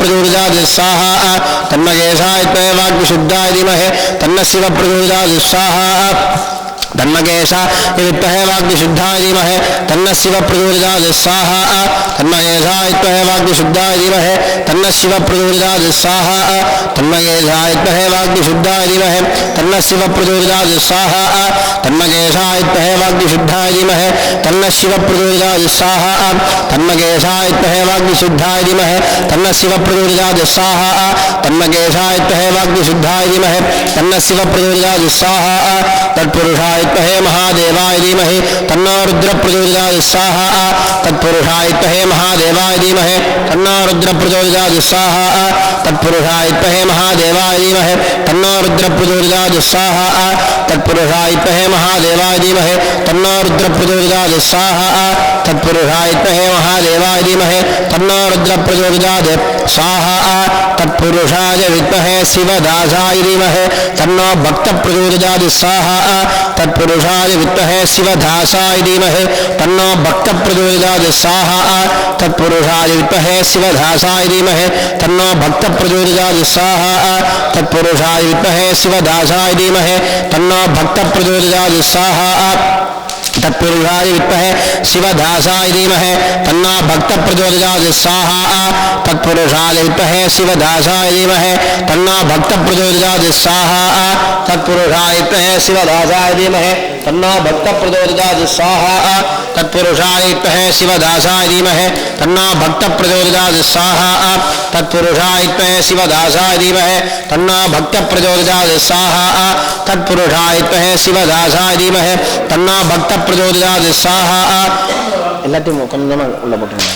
प्रचोदयात् स्वाहा। तन्मकेशाय त्वय वाग्विशुद्धाय धीमहि तन्न शिव प्रचोदयात् स्वाहा। तन्मकेश विद्महे वाग्विशुद्धाय धीमहि तन्न शिव प्रचोदयात् स्वाहा। तन्मकेशाय त्वहे वाग्विशुद्धाय धीमहि तन्न शिव प्रचोदयात् स्वाहा। तन्मकेशाय त्वहे वाग्विशुद्धाय धीमहि तन्न शिव प्रचोदयात् स्वाहा। तन्मकेशाय त्वहे वाग्विशुद्धाय धीमहि तन्न शिव प्रचोदयात् स्वाहा। तन्मकेशाय त्वहे वाग्विशुद्धाय धीमहि तन्न शिव प्रचोदयात् स्वाहा। तन्मकेशाय त्वहे वाग्विशुद्धाय धीमहि तन्न शिव प्रचोदयात् स्वाहा। तत्पुरुषाय तहे महादेवाय धीमहि। तन्नो रुद्र प्रचोदयात् स्वाहा तत्पुरुषाय तहे महादेवाय धीमहि। तन्नो रुद्र प्रचोदयात् स्वाहा तत्पुरुषाय तहे महादेवाय धीमहि। तन्नो रुद्र प्रचोदयात् स्वाहा तत्पुरुषाय तहे महादेवाय धीमहि। तन्नो रुद्र प्रचोदयात् स्वाहा तत्पुरुषाय तहे महादेवाय धीमहि। तन्नो रुद्र प्रचोदयात् स्वाहा तत्पुरुषाय विद्महे शिवदासाय धीमहि। तन्नो भक्त प्रचोदयात् स्वाहा तत्पुरुषाय विद्महे शिवधासाय धीमहे, तन्नो भक्त प्रचोदयात् स्वाहा। तत्पुरुषाय विद्महे शिवधासाय धीमहे, तन्नो भक्त प्रचोदयात् स्वाहा। तत्पुरुषाय विद्महे शिवधासाय धीमहे, तन्नो भक्त प्रचोदयात् स्वाहा। तत्पुरुषाय विद्महे शिवधासा धीमहे। तन्ना भक्त प्रचोदयाद साहा। तत्पुरुषादिपहे शिवधासा धीमहे। तन्ना भक्त प्रचोदयाद साहा। तत्पुरुषादिपहे शिवधासा धीमहे। तन्ना भक्त प्रचोदयाद साहा। तत्पुरुषादिपहे शिवधासा धीमहे। तन्ना भक्त प्रचोदयाद साहा। तत्पुरुषादिपहे शिवधासा धीमहे। तन्ना भक्त प्रचोदयाद साहा। तत्पुरुषादिपहे शिवधासा धीमहे। तन्ना भक्त प्रचोदयाद साहा। எல்லாத்தையும் கொஞ்சமாக உள்ள போட்டுருங்க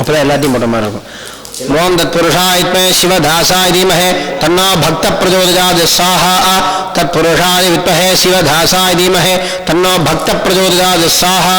அப்பதான் எல்லாத்தையும் போட்ட மாதிரி இருக்கும். मोम तत्पुरुषाय विद्महे तन्नो भक्त प्रचोदयात् स्वाहा तत्पुरुषाय विद्महे शिवदासाय धीमहि, तन्नो भक्त प्रचोदयात् स्वाहा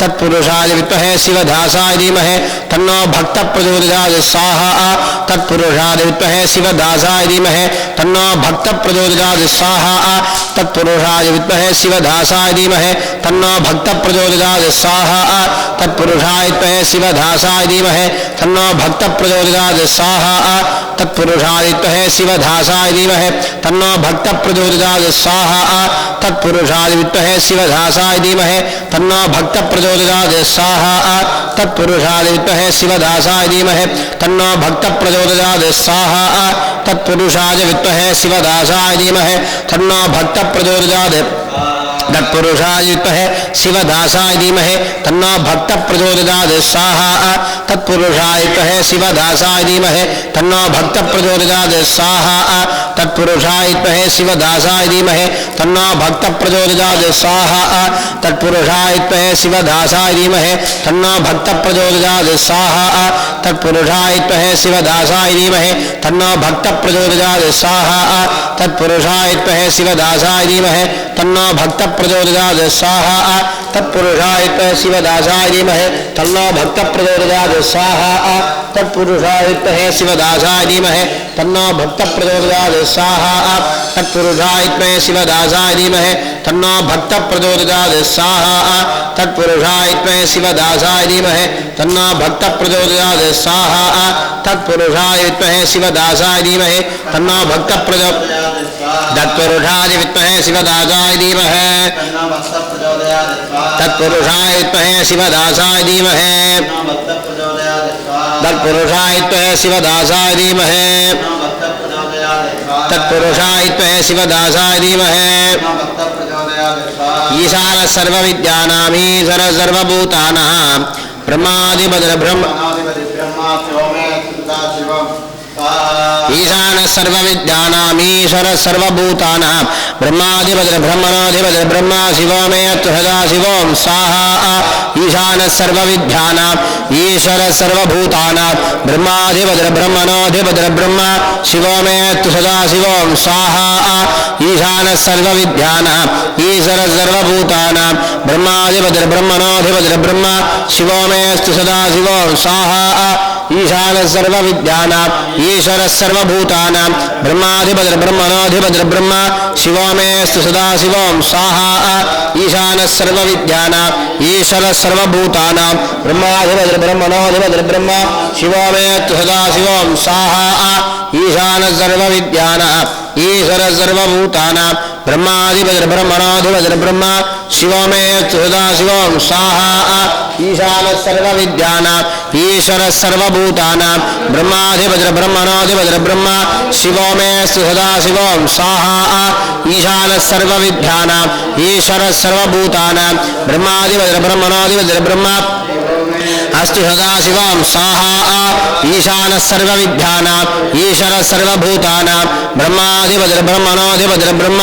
तत्पुरुषाय विद्महे शिवदासाय धीमहि, तन्नो भक्त प्रचोदयात् स्वाहा तत्पुरुषाय विद्महे शिवदासाय धीमहि, तन्नो भक्त प्रचोदयात् स्वाहा तत्पुरुषाय विद्महे शिवदासाय धीमहि, तन्नो भक्त प्रचोदयात् स्वाहा तत्पुरुषाय विद्महे शिवदासाय धीमहि, तन्नो भक्त प्रचोदयात् स्वाहा तत्पुरुषाय विद्महे शिवदासाय धीमहि। तन्नो भक्त प्रचोदयात् स्वाहा। तत्पुरुषाय विद्महे शिवदासाय धीमहि। तन्नो भक्त प्रचोदयात् स्वाहा। तत्पुरुषाय विद्महे शिवदासाय धीमहि। तन्नो भक्त प्रचोदयात् स्वाहा। तत्पुरुषाय विद्महे शिवदासाय धीमहि। तन्नो भक्त प्रचोदयात् तत्पुरुषाय विद्महे शिवदासाय धीमहि तन्नो भक्त प्रचोदयात् स्वाहा। तत्पुरुषाय विद्महे शिवदासाय धीमहि तन्नो भक्त प्रचोदयात् स्वाहा। तत्पुरुषाय विद्महे शिवदासाय धीमहि तन्नो भक्त प्रचोदयात् स्वाहा। तत्पुरुषाय विद्महे शिवदासाय धीमहि तन्नो भक्त प्रचोदयात् स्वाहा। तत्पुरुषाय विद्महे शिवदासाय धीमहि तन्नो भक्त प्रचोदयात् स्वाहा। तत्पुरुषाय विद्महे शिवदासाय धीमहि तन्नो भक्त प्रचोदयात् स्वाहा तत्पुरुषाय शिवदासाय महे तन्नो भक्त प्रचोदयात् स्वाहा तत्पुरुषाय शिवदासाय धीमहि तन्नो भक्त प्रचोदयात् स्वाहा तत्पुरुषाय विद्महे शिवदासाय धीमहि। तन्नो भक्त प्रचोदयात् स्वाहा तत्पुरुषाय विद्महे शिवदासाय धीमहि। तन्नो भक्त प्रचोदयात् स्वाहा तत्पुरुषाय विद्महे शिवदासाय धीमहि। तन्नो भक्त प्रचो तत्पुरुषाय विद्महे शिवदासाय धीमहि। तत्पुरुषाय विद्महे शिवदासाय धीमहि। तत्पुरुषाय विद्महे शिवदासाय धीमहे। तत्पुरुषाय विद्महे शिवदासाय धीमहि। ईशान सर्वविद्यानामीश्वर सर्वभूतानां। बद्र ब्रह्म ईशान सर्वविद्यानामीश्वर सर्वभूतानां ब्रह्माधिपति ब्रह्मणाधिपति ब्रह्मा शिवो मे सदा शिवों स्वाहा ईशान सर्वविद्यानां ईश्वर सर्वभूतानां ब्रह्माधिपति ब्रह्मणोधिपति ब्रह्मा शिवो मे सदा शिवों स्वाहा ईशान सर्वविद्यानां ईश्वर सर्वभूतानां ब्रह्माधिपति ब्रह्मणोधिपति ब्रह्मा शिवो मे सदा शिवों, स्वाहा। ईशान सर्वविद्यानां ईश्वर सर्व सर्वभूतानां ब्रह्माधिपतिर्ब्रह्मणोऽधिपतिर्ब्रह्म शिवो मेऽस्तु सदा शिवं, स्वाहा। ईशानः सर्वविद्यानाम्, ईश्वरः सर्वभूतानां ब्रह्माधिपतिर्ब्रह्मणोऽधिपतिर्ब्रह्म शिवो मेऽस्तु सदा शिवं, स्वाहा। ईशानः सर्वविद्यानां ईश्वरः सर्वभूतानां ब्रह्माधिपतिर्ब्रह्मणोऽधिपतिर्ब्रह्म शिवो मेऽस्तु सदा शिवं स्वाहा ईशानः सर्वविद्यानाम् ईश्वरः सर्वभूतानां ब्रह्माधिपतिर्ब्रह्मणोऽधिपतिर्ब्रह्म शिवो मेऽस्तु सदा शिवं स्वाहा ईशानः सर्वविद्यानाम् ईश्वरः सर्वभूतानां ब्रह्माधिपतिर्ब्रह्मणोऽधिपतिर्ब्रह्म अस्तु सदा शिवं स्वाहा ईशानः सर्वविद्यानाम् ईश्वरः सर्वभूतानां ब्रह्माधिपतिर्ब्रह्मणोऽधिपतिर्ब्रह्म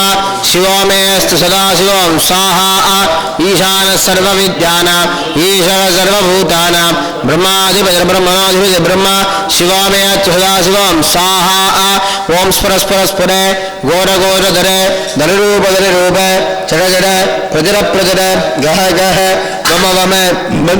शिवो मेऽस्तु सदा शिवं स्वाहा ईशानः सर्वविद्यानाम् ईश्वरः सर्वभूतानां ब्रह्माधिपतिर्ब्रह्मणोऽधिपतिर्ब्रह्म शिवो मेऽस्तु सदा शिवं स्वाहा ॐ स्फुरस्फुरस्फुरे, घोरघोरधरे धनरूपधररूप जड जड प्रजर प्रजर गह गह वम वम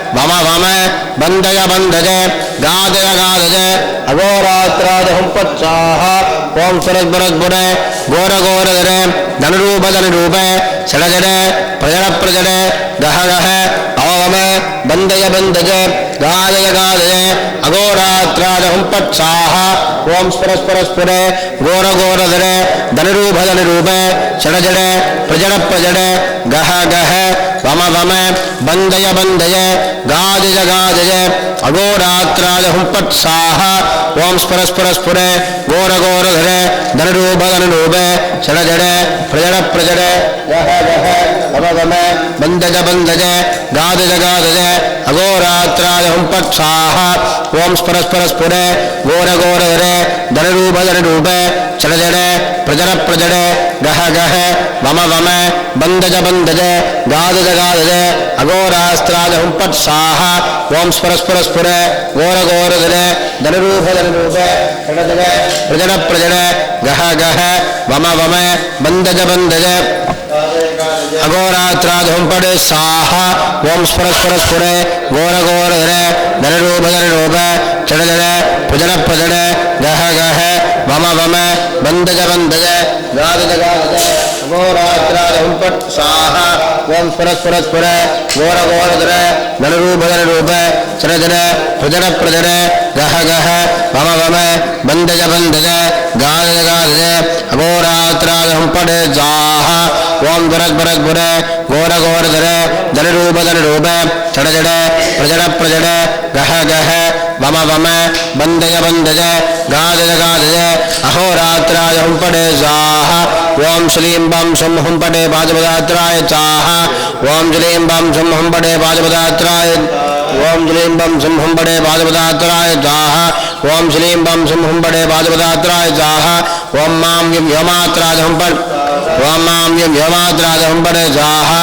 वम वम बंधज बंधज गादज गादज अघोरात्राज हुंपत्साह ओम सरस बरस बुर घोर घोर धर धनरूप धनरूप षड जड प्रजर प्रजर गह गादज गादज हुंपत्साह ओम स्पर स्पर स्पुर घोर घोर धर धनरूप धनरूप जड प्रजड प्रजड गह गह, वम वम बंधय गाजज गाजज अघोरात्राज हुंपत्साह ओम स्पर स्पर स्पुर घोर घोर धर धनरूप धनरूप जड प्रजड प्रजड गह गह। वम वम बंधज बंधज गाजज गाजज अघोरात्राज हुंपत्साह ओम स्पर स्पर स्पुर घोर घोर धर धनरूप धनरूप चल जड़ प्रजर प्रजड़, गह गह वम वम बंदज बंदज, गादज गादज अघोरास्त्राज हुंपट साह ओम स्फुर स्फुर स्फुर घोर घोर धर धनरूप धनरूप चल जड़ प्रजड़ प्रजड़ गह गह वम वम बंदज बंदज। अघोरात्राज हुंपट साह ओम स्फुर स्फुर स्फुर घोर घोर धर धनरूप धनरूप चल जड़ प्रजड़ प्रजड़ गह गह वम वम बंदज बंदज गादज गादज घोरात्राज हुंपट साह ओम स्फुर स्फुर स्फुर घोर घोर धर धनरूप धनरूप चल जड़ प्रजड़ प्रजड़ गह गह वम वम बंदज बंदज गादज गादज अघोरात्राज हुंपट जाह। ओम बरक बरक बुर घोर घोर धर, धनरूप धनरूप चढ़ जड़ प्रजड़ प्रजड़, गह गह, वम वम बंदज बंदज गादज गादज अहोरात्राय हुंपटे जाह। ओम श्रीं बम सुम हुंपटे पाजपदात्राय चाह। ओम श्रीं बम सुम हुंपटे पाजपदात्राय ओम श्रीं बम सुम हुंपटे पाजपदात्राय जाह ओम श्रीं बम सुम हुंपटे पाजपदात्राय जाह ओम माँ यम यमात्राय हुंपट ओम माँ यम यमात्राय हुंपटे जाह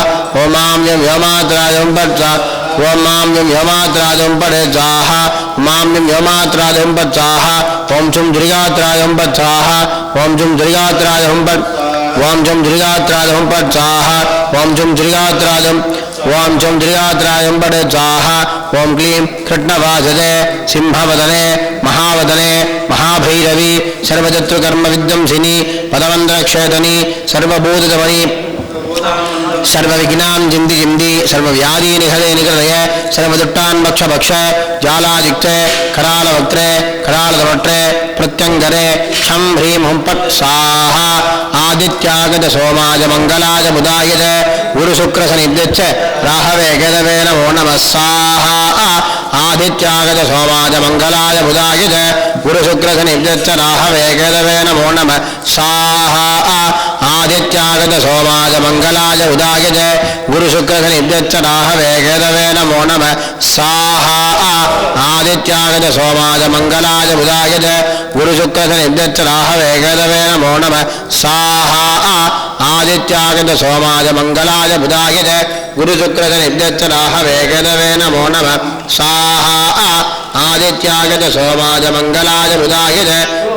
ओम माँ यम यमात्राय हुंपट जाह ओम माँ यम यमात्राजं पडे जाह माँ यम यमात्राजं पचाह ओम चुम दृगात्राजं पचाह ओम चुम दृगात्राजं पट ओम चुम दृगात्राजं पचाह ओम चुम ஓம் சம் திரிகாத்ராயம் படு சாஹா ஓம் க்ளீம் கிருட்ணவாசதே சிம்ஹவதனே மகாவதனே மகாபைரவி சர்வஜத்ரு கர்ம வித்வம்சினி பதவந்திரக்ஷேதனி சர்வபூததமணி. सर्वविघ्नां जिन्दी जिन्दी सर्वव्याधि निहदे निकृदय सर्वदुट्टान् भक्ष भक्ष जालादिक्ते करालवक्त्रे करालदवट्रे प्रत्यङ्गरे क्षं ह्रीं हुं पट् स्वाहा आदित्यागत सोमाय मङ्गलाय बुधायज गुरुशुक्रशनिभ्यश्च राहवे गदवे नमो नमः स्वाहा आदित्यागत सोमाय मङ्गलाय बुधायज गुरुशुक्रशनिभ्यश्च राहवे गदवे नमो नमः स्वाहा ஆதித்யாகத சோமாய மங்களாய உதாயஜ குரு சுக்கரன் இத்தியச்சனாக வேகேதவே நமோ நம சாஹா ஆதித்யாகத சோமாய மங்களாய உதாயஜ குரு சுக்கரன் இத்தியச்சனாக வேகேதவே நமோ நம சாஹா ஆதித்யாகத சோமாய மங்களாய உதாயஜ குரு சுக்கரன் இத்தியச்சனாக வேகேதவே நமோ நம சாஹா ஆதித்யாகத சோமாய மங்களாய உதாயஜ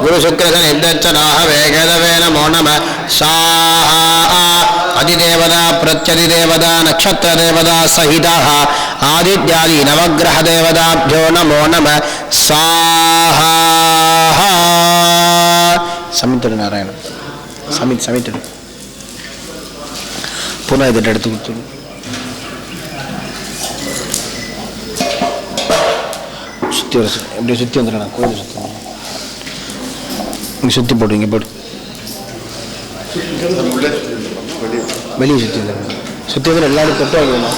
गुरुशुक्रसनिर्दर्शनाः वेगदवेन मो नमः साहा அதிதேவதா பிரத்யதிதேவதா நட்சத்திரதேவதா சகிதா. ஆதித்யாதி நவகிரக தேவதாபியோ நமோ. நம சாஹா சமித்திரு நாராயணன் சமித் சமித்திரு புனா இதை எடுத்து கொடுத்துரு சுற்றி வர எப்படி சுற்றி வந்துடுறேன் கோயில் சுற்றி இங்கே சுற்றி போடுவீங்க போடு. வெளியே சுற்றி சுற்றி எல்லாரும் தொட்டு வைக்கணும்